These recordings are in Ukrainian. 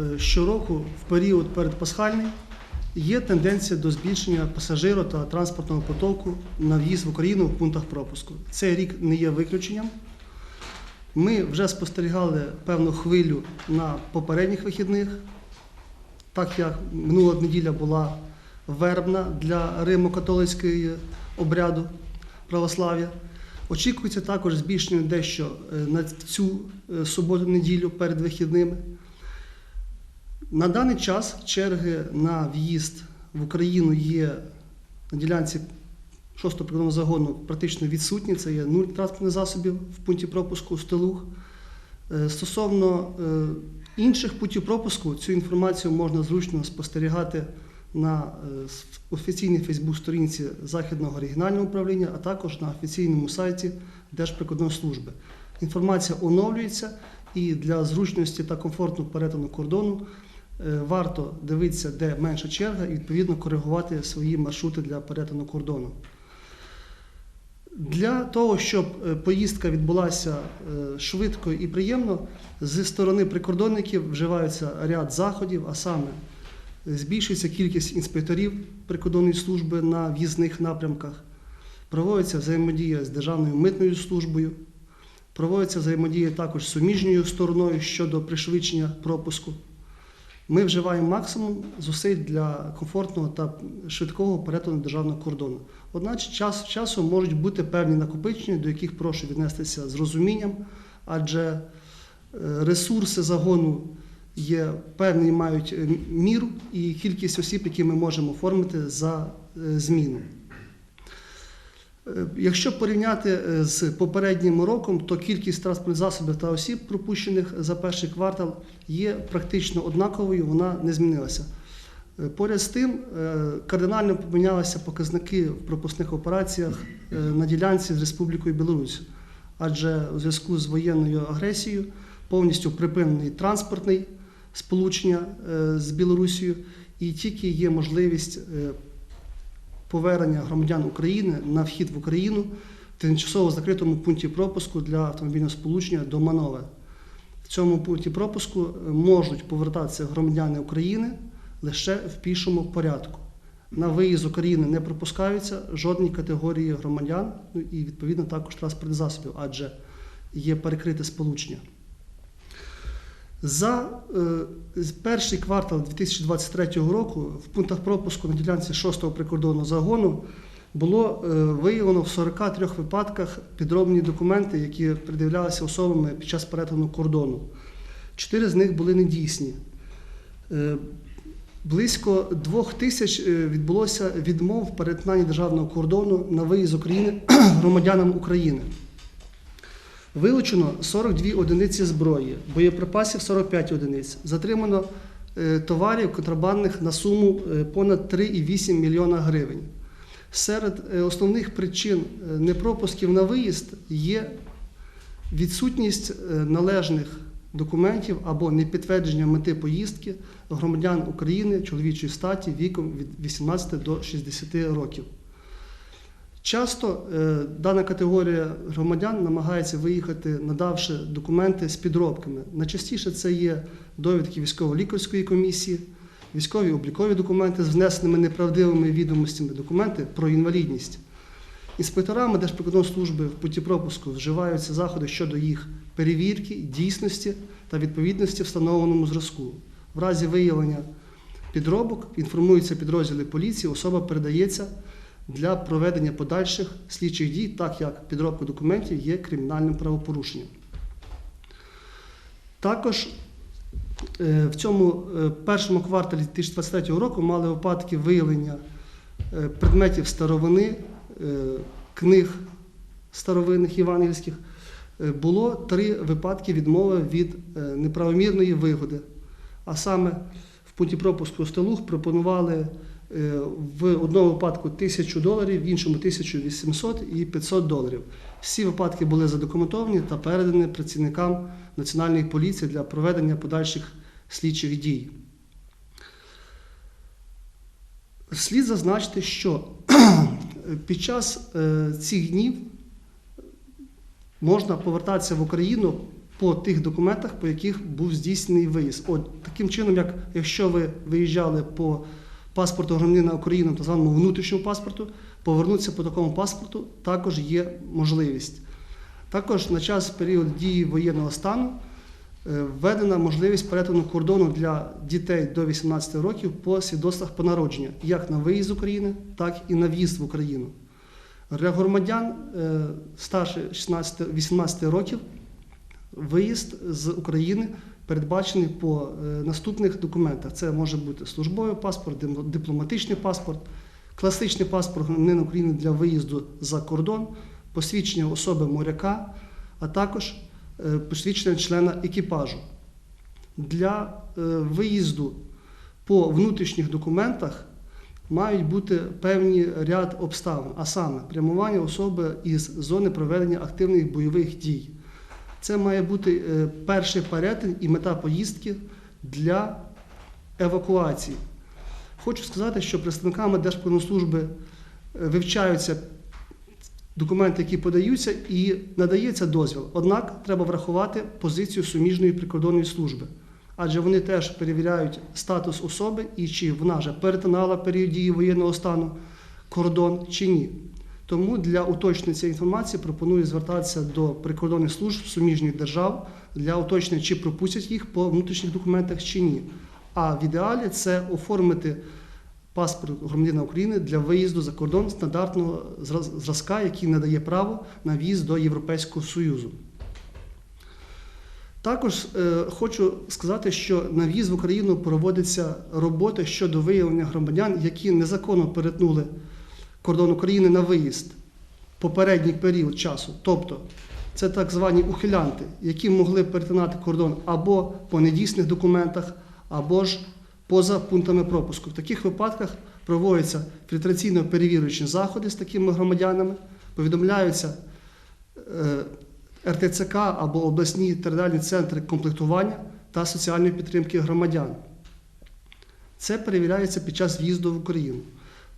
е, щороку в період передпасхальний є тенденція до збільшення пасажиро та транспортного потоку на в'їзд в Україну в пунктах пропуску. Цей рік не є виключенням. Ми вже спостерігали певну хвилю на попередніх вихідних, так як минула неділя була вербна для Римо-католицької обряду православ'я. Очікується також збільшення дещо е, на цю е, суботу-неділю перед вихідними. На даний час черги на в'їзд в Україну є на ділянці 6-го прикордонного загону практично відсутні. Це є нуль транспортних засобів в пункті пропуску Стелуг. Е, Стосовно е, інших путів пропуску, цю інформацію можна зручно спостерігати на е, офіційній Фейсбук-сторінці Західного регіонального управління, а також на офіційному сайті Держприкордонслужби. Інформація оновлюється і для зручності та комфортного перетину кордону варто дивитися, де менша черга, і відповідно коригувати свої маршрути для перетину кордону. Для того, щоб е, поїздка відбулася е, швидко і приємно, зі сторони прикордонників вживаються ряд заходів, а саме е, збільшується кількість інспекторів прикордонної служби на в'їзних напрямках, проводиться взаємодія з Державною митною службою, проводиться взаємодія також з суміжньою стороною щодо пришвидшення пропуску. Ми вживаємо максимум зусиль для комфортного та швидкого перетину державного кордону. Одначе час часу можуть бути певні накопичення, до яких прошу віднестися з розумінням, адже е, ресурси загону є певні, мають е, міру і кількість осіб, які ми можемо оформити за е, зміну. Е, Якщо порівняти е, з попереднім роком, то кількість транспортних засобів та осіб, пропущених за перший квартал, є практично однаковою, вона не змінилася. Е, Поряд з тим, кардинально помінялися показники в пропускних операціях на ділянці з Республікою Білорусь, адже у зв'язку з воєнною агресією повністю припинений транспортний сполучення з Білорусією, і тільки є можливість повернення громадян України на вхід в Україну в тимчасово закритому пункті пропуску для автомобільного сполучення до Манове. В цьому пункті пропуску е, можуть повертатися громадяни України лише в пішому порядку. На виїзд України не пропускаються жодні категорії громадян ну і відповідно також транспортних засобів, адже є перекрите сполучення. За е, перший квартал 2023 року в пунктах пропуску на ділянці 6-го прикордонного загону було е, виявлено в 43 випадках підробні документи, які пред'являлися особами під час перетину кордону. Чотири з них були недійсні. Е, Близько двох тисяч відбулося відмов в перетинанні державного кордону на виїзд України громадянам України. Вилучено 42 одиниці зброї, боєприпасів 45 одиниць. Затримано е, товарів контрабандних на суму е, понад 3,8 мільйона гривень. Серед е, основних причин непропусків на виїзд є відсутність належних документів або непідтвердження мети поїздки громадян України чоловічої статі віком від 18 до 60 років. Часто е, дана категорія громадян намагається виїхати, надавши документи з підробками. Найчастіше це є довідки військово-лікарської комісії, військові облікові документи з внесеними неправдивими відомостями, документи про інвалідність. Інспекторами Держприкордонслужби в путі пропуску вживаються заходи щодо їх перевірки, дійсності та відповідності встановленому зразку. В разі виявлення підробок інформуються підрозділи поліції, особа передається для проведення подальших слідчих дій, так як підробка документів є кримінальним правопорушенням. Також е, в цьому е, першому кварталі 2023 року мали випадки виявлення е, предметів старовини, книг старовинних євангельських. Було три випадки відмови від неправомірної вигоди. А саме в пункті пропуску Стелуг пропонували в одному випадку тисячу доларів, в іншому 1800 і 500 доларів. Всі випадки були задокументовані та передані працівникам Національної поліції для проведення подальших слідчих дій. Слід зазначити, що під час е, цих днів можна повертатися в Україну по тих документах, по яких був здійснений виїзд. От таким чином, як якщо ви виїжджали по паспорту громадянина України, так званому внутрішньому паспорту, повернутися по такому паспорту також є можливість. Також на час період дії воєнного стану е, введена можливість перетину кордону для дітей до 18 років по свідоцтвах по народження, як на виїзд з України, так і на в'їзд в Україну. Для громадян е, старше 16-18 років виїзд з України передбачений по е, наступних документах. Це може бути службовий паспорт, дипломатичний паспорт, класичний паспорт громадянина України для виїзду за кордон, посвідчення особи моряка, а також е, посвідчення члена екіпажу. Для е, виїзду по внутрішніх документах мають бути певні ряд обставин, а саме прямування особи із зони проведення активних бойових дій. Це має бути е, перший перетин і мета поїздки для евакуації. Хочу сказати, що представниками Держприкордонслужби е, вивчаються документи, які подаються, і надається дозвіл. Однак треба врахувати позицію суміжної прикордонної служби, адже вони теж перевіряють статус особи і чи вона вже перетинала період дії воєнного стану кордон чи ні. Тому для уточнення цієї інформації пропоную звертатися до прикордонних служб суміжних держав для уточнення, чи пропустять їх по внутрішніх документах чи ні. А в ідеалі це оформити паспорт громадянина України для виїзду за кордон стандартного зразка, який надає право на в'їзд до Європейського Союзу. Також е, хочу сказати, що на в'їзд в Україну проводиться робота щодо виявлення громадян, які незаконно перетнули кордон України на виїзд попередній період часу. Тобто це так звані ухилянти, які могли перетинати кордон або по недійсних документах, або ж поза пунктами пропуску. В таких випадках проводяться фільтраційно-перевірюючі заходи з такими громадянами, повідомляються е, РТЦК або обласні територіальні центри комплектування та соціальної підтримки громадян. Це перевіряється під час в'їзду в Україну.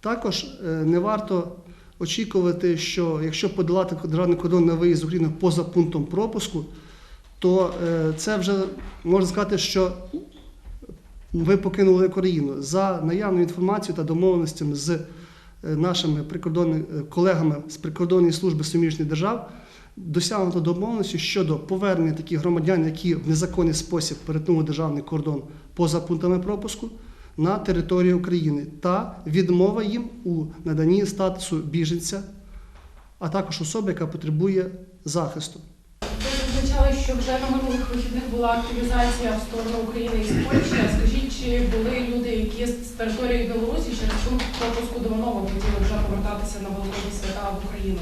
Також е, не варто очікувати, що якщо подолати державний кордон на виїзд з України поза пунктом пропуску, то е, це вже можна сказати, що ви покинули Україну за наявною інформацією та домовленостями з е, нашими колегами з прикордонної служби суміжних держав. Досягнуто домовленості щодо повернення таких громадян, які в незаконний спосіб перетнули державний кордон поза пунктами пропуску на територію України та відмова їм у наданні статусу біженця, а також особи, яка потребує захисту. Ви зазначали, що вже на минулих вихідних була активізація в сторону України із Польщі. Скажіть, чи були люди, які з території Білорусі через пункт пропуску Доманово хотіли вже повертатися на Великодні свята в Україну?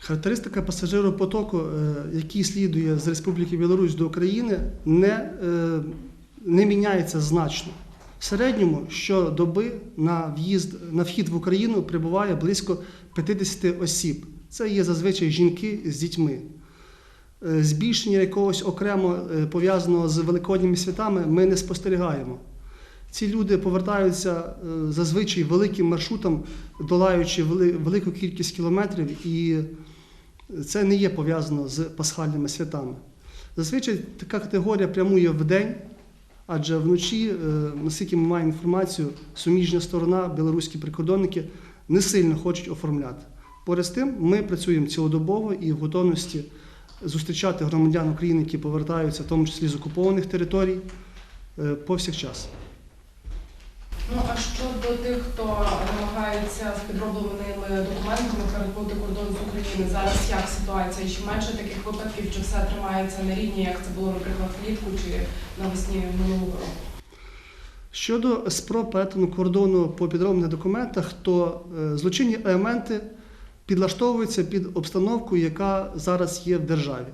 Характеристика пасажиропотоку, е, який слідує з Республіки Білорусь до України, не, е, не міняється значно. В середньому щодоби на в'їзд на вхід в Україну прибуває близько 50 осіб. Це є зазвичай жінки з дітьми. Е, Збільшення якогось окремо е, пов'язаного з великодніми святами ми не спостерігаємо. Ці люди повертаються е, зазвичай великим маршрутом, долаючи велику кількість кілометрів, і це не є пов'язано з пасхальними святами. Зазвичай така категорія прямує в день, адже вночі, е, наскільки ми маємо інформацію, суміжна сторона, білоруські прикордонники не сильно хочуть оформляти. Поряд з тим, ми працюємо цілодобово і в готовності зустрічати громадян України, які повертаються, в тому числі з окупованих територій, е, повсякчас. Ну а щодо тих, хто намагається з підробленими документами перетнути кордон з України, зараз як ситуація? Чи менше таких випадків, чи все тримається на рівні, як це було, наприклад, влітку чи навесні минулого року? Щодо спроб перетину кордону по підроблених документах, то е, злочинні елементи підлаштовуються під обстановку, яка зараз є в державі.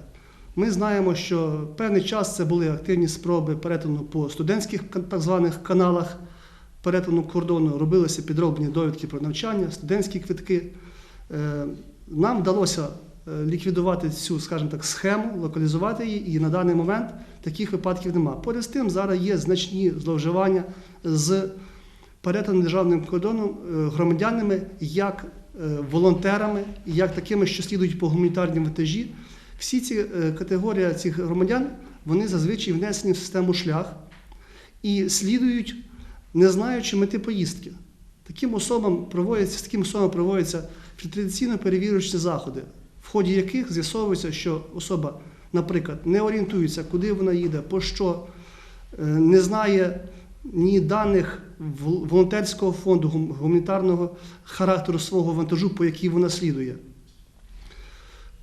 Ми знаємо, що певний час це були активні спроби перетину по студентських так званих каналах перетину кордону, робилися підроблені довідки про навчання, студентські квитки. Е, Нам вдалося е, ліквідувати цю, скажімо так, схему, локалізувати її, і на даний момент таких випадків немає. Поряд з тим, зараз є значні зловживання з перетином державним кордоном е, громадянами як волонтерами, як такими, що слідують по гуманітарній вантажі, Всі ці категорії цих громадян вони зазвичай внесені в систему шлях і слідують, не знаючи мети поїздки. Таким особам проводяться, таким особам проводяться фільтраційно перевірюючі заходи, в ході яких з'ясовується, що особа, наприклад, не орієнтується, куди вона їде, по що, е, не знає ні даних волонтерського фонду, гуманітарного характеру свого вантажу, по якій вона слідує.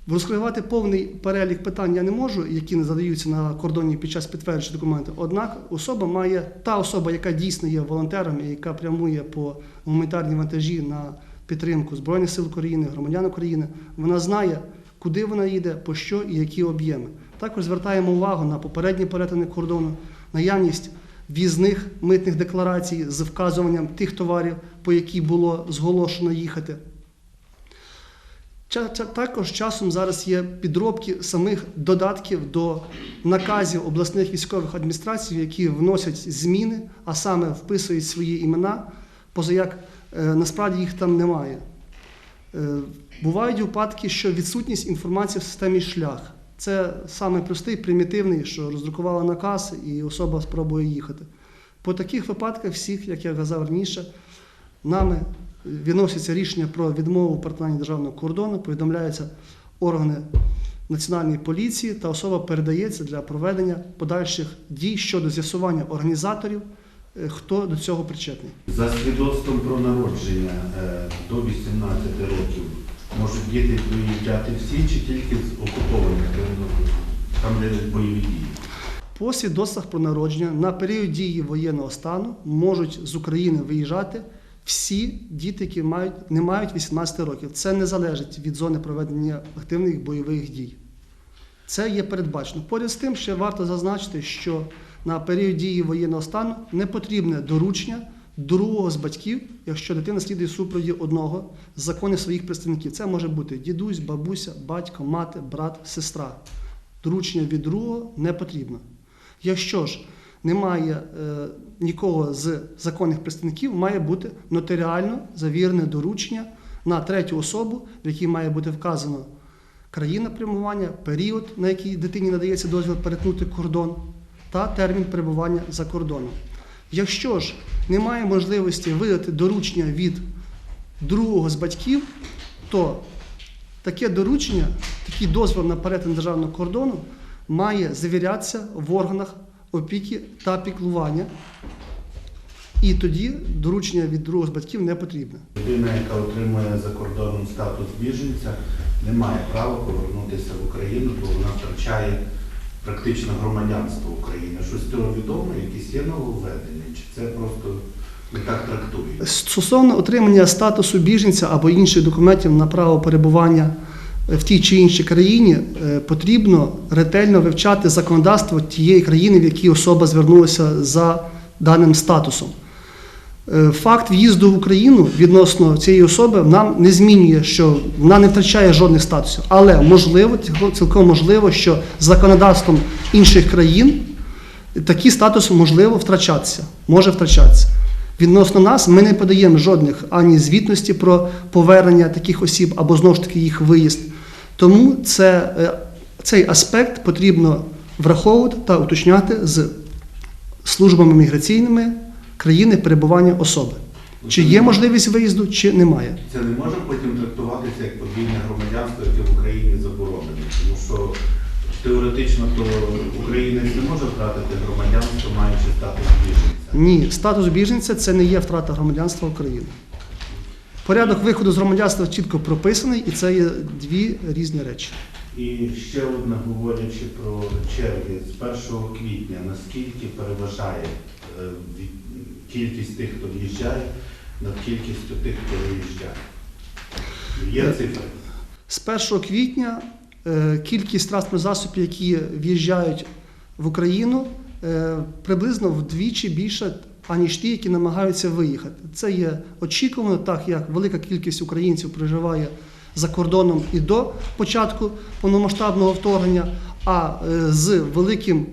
Розкривати повний перелік питань я не можу, які не задаються на кордоні під час підтвердження документів. Однак особа має та особа, яка дійсно є волонтером і яка прямує по гуманітарній вантажі на підтримку Збройних сил України, громадян України, вона знає, куди вона їде, по що і які об'єми. Також звертаємо увагу на попередні перетини кордону, наявність в'їзних митних декларацій з вказуванням тих товарів, по які було зголошено їхати. Також часом зараз є підробки самих додатків до наказів обласних військових адміністрацій, які вносять зміни, а саме вписують свої імена, позаяк е, насправді їх там немає. Е, Бувають випадки, що відсутність інформації в системі шлях. Це саме простий, примітивний, що роздрукувала наказ і особа спробує їхати. По таких випадках всіх, як я казав раніше, нами виноситься рішення про відмову перетинання державного кордону, повідомляються органи національної поліції та особа передається для проведення подальших дій щодо з'ясування організаторів, е, хто до цього причетний. За свідоцтвом про народження е, до 18 років можуть діти виїжджати всі чи тільки з окупованих там, де бойові дії. По свідоцтвах про народження на період дії воєнного стану можуть з України виїжджати всі діти, які мають, не мають 18 років. Це не залежить від зони проведення активних бойових дій. Це є передбачено. Поряд з тим, ще варто зазначити, що на період дії воєнного стану не потрібне доручення другого з батьків, якщо дитина слідує супроводі одного з законів своїх представників. Це може бути дідусь, бабуся, батько, мати, брат, сестра. Доручення від другого не потрібно. Якщо ж немає е, нікого з законних представників, має бути нотаріально завірене доручення на третю особу, в якій має бути вказано країна прямування, період, на який дитині надається дозвіл перетнути кордон, та термін перебування за кордоном. Якщо ж немає можливості видати доручення від другого з батьків, то таке доручення, такий дозвіл на перетин державного кордону має завірятися в органах опіки та піклування. І тоді доручення від другого з батьків не потрібне. Людина, яка отримує за кордоном статус біженця, не має права повернутися в Україну, бо вона втрачає практично громадянство України. Щось цього відомо, якісь є нововведення, чи це просто не так трактують? Стосовно отримання статусу біженця або інших документів на право перебування в тій чи іншій країні, е, потрібно ретельно вивчати законодавство тієї країни, в якій особа звернулася за даним статусом. Е, Факт в'їзду в Україну відносно цієї особи нам не змінює, що вона не втрачає жодних статусів. Але можливо, цілком можливо, що законодавством інших країн такий статус можливо втрачатися, може втрачатися. Відносно нас ми не подаємо жодних ані звітності про повернення таких осіб або знову ж таки їх виїзд. Тому це, е, цей аспект потрібно враховувати та уточняти з службами міграційними країни перебування особи. Чи є можливість виїзду, чи немає. Це не може потім трактуватися як подвійне громадянство, яке в Україні заборонене. Тому що теоретично то українець не може втратити громадянство, маючи статус біженця. Ні, статус біженця це не є втрата громадянства України. Порядок виходу з громадянства чітко прописаний, і це є дві різні речі. І ще одне, говорячи про черги, з 1 квітня наскільки переважає е, кількість тих, хто в'їжджає, над кількістю тих, хто виїжджає? Є цифри? З 1 квітня е, кількість транспортних засобів, які в'їжджають в Україну, е, приблизно вдвічі більше, аніж ті, які намагаються виїхати. Це є очікувано, так як велика кількість українців проживає за кордоном і до початку повномасштабного вторгнення, а е, з великим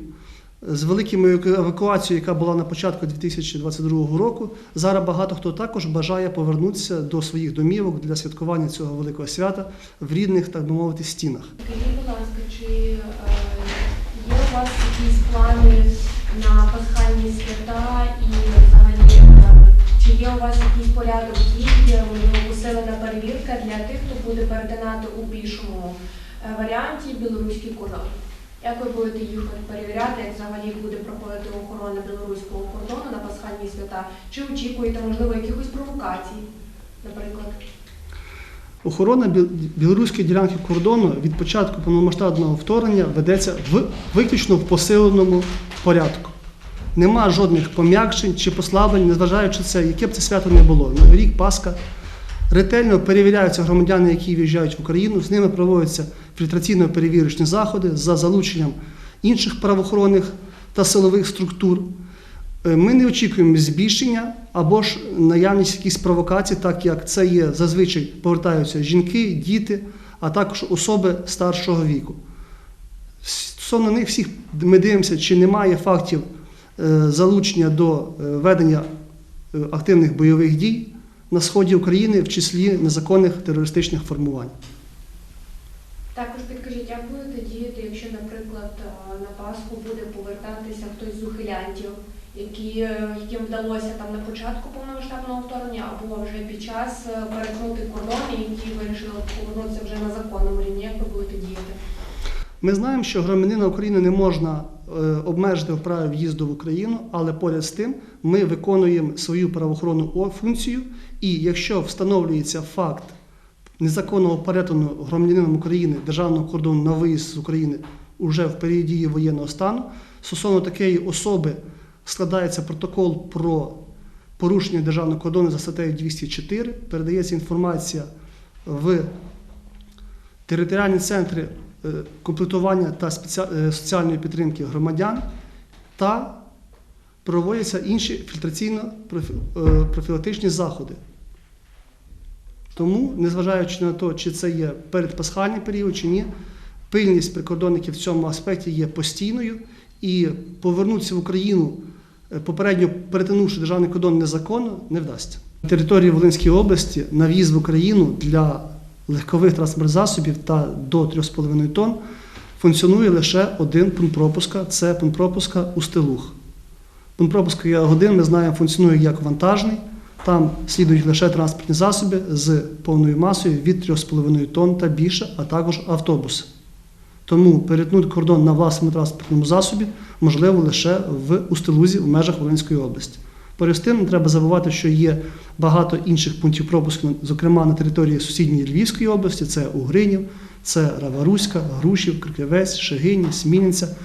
з великими евакуацією, яка була на початку 2022 року, зараз багато хто також бажає повернутися до своїх домівок для святкування цього великого свята в рідних, так би мовити, стінах. Скажіть, будь ласка, чи е, є у вас якісь плани на пасхальні свята вас якийсь порядок дій, можливо, посилена перевірка для тих, хто буде перетинати у пішому е, варіанті білоруський кордон? Як ви будете їх перевіряти, як взагалі буде проходити охорона білоруського кордону на пасхальні свята? Чи очікуєте, можливо, якихось провокацій, наприклад? Охорона білоруської ділянки кордону від початку повномасштабного вторгнення ведеться в виключно в посиленому порядку. Нема жодних пом'якшень чи послаблень, незважаючи це, яке б це свято не було. Новий рік, Пасха. Ретельно перевіряються громадяни, які в'їжджають в Україну. З ними проводяться фільтраційно-перевірочні заходи за залученням інших правоохоронних та силових структур. Е, Ми не очікуємо збільшення або ж наявність якихось провокацій, так як це є зазвичай повертаються жінки, діти, а також особи старшого віку. Стосовно них всіх ми дивимося, чи немає фактів залучення до е, ведення е, активних бойових дій на сході України, в числі незаконних терористичних формувань. Також підкажіть, як будете діяти, якщо, наприклад, е, на Пасху буде повертатися хтось з ухилянтів, які, е, яким вдалося там на початку повномасштабного вторгнення, або вже під час е, перетнути кордон, і які вирішили повернутися вже на законному рівні. Як ви будете діяти? Ми знаємо, що громадянина України не можна е, обмежити в праві в'їзду в Україну, але поряд з тим ми виконуємо свою правоохоронну функцію, і якщо встановлюється факт незаконного перетину громадянином України державного кордону на виїзд з України уже в період дії воєнного стану, стосовно такої особи складається протокол про порушення державного кордону за статтею 204, передається інформація в територіальні центри комплектування та е, соціальної підтримки громадян та проводяться інші фільтраційно-профілактичні заходи. Тому, незважаючи на те, чи це є передпасхальний період чи ні, пильність прикордонників в цьому аспекті є постійною і повернутися в Україну, е, попередньо перетинувши державний кордон незаконно, не вдасться. На території Волинської області на в'їзд в Україну для легкових транспортних засобів та до 3,5 тонн функціонує лише один пункт пропуска це пункт пропуска Устилух. Пункт пропуска Ягодин, ми знаємо, функціонує як вантажний. Там слідують лише транспортні засоби з повною масою від 3,5 тонн та більше, а також автобуси. Тому перетнути кордон на власному транспортному засобі можливо лише в Устилузі в межах Волинської області. Поряд з тим, не треба забувати, що є багато інших пунктів пропуску, зокрема на території сусідньої Львівської області, це Угринів, це Раваруська, Грушів, Крикливець, Шегині, Смінниця,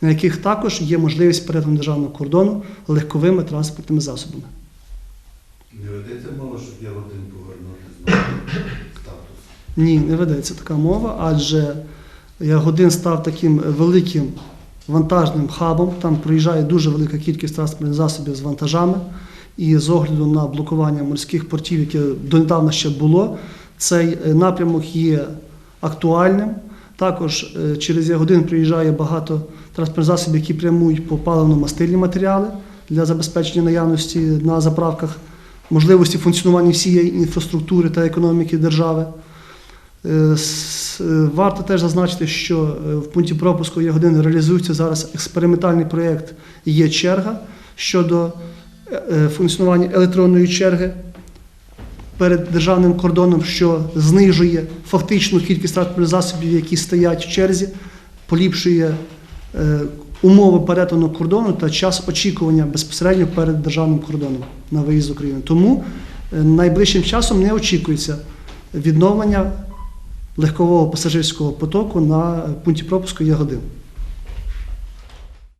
на яких також є можливість перетину державного кордону легковими транспортними засобами. Не ведеться мова, щоб я один повернути знову статус. Ні, не ведеться така мова, адже Ягодин став таким великим вантажним хабом. Там проїжджає дуже велика кількість транспортних засобів з вантажами. І з огляду на блокування морських портів, яке донедавна ще було, цей е, напрямок є актуальним. Також е, через Ягодин приїжджає багато транспортних засобів, які прямують по паливно-мастильні матеріали для забезпечення наявності на заправках, можливості функціонування всієї інфраструктури та економіки держави. Е, е, Варто теж зазначити, що е, в пункті пропуску Ягодин реалізується зараз експериментальний проєкт Є черга щодо функціонування електронної черги перед державним кордоном, що знижує фактичну кількість транспортних засобів, які стоять в черзі, поліпшує умови перетину кордону та час очікування безпосередньо перед державним кордоном на виїзд України. Тому найближчим часом не очікується відновлення легкового пасажирського потоку на пункті пропуску Ягодин.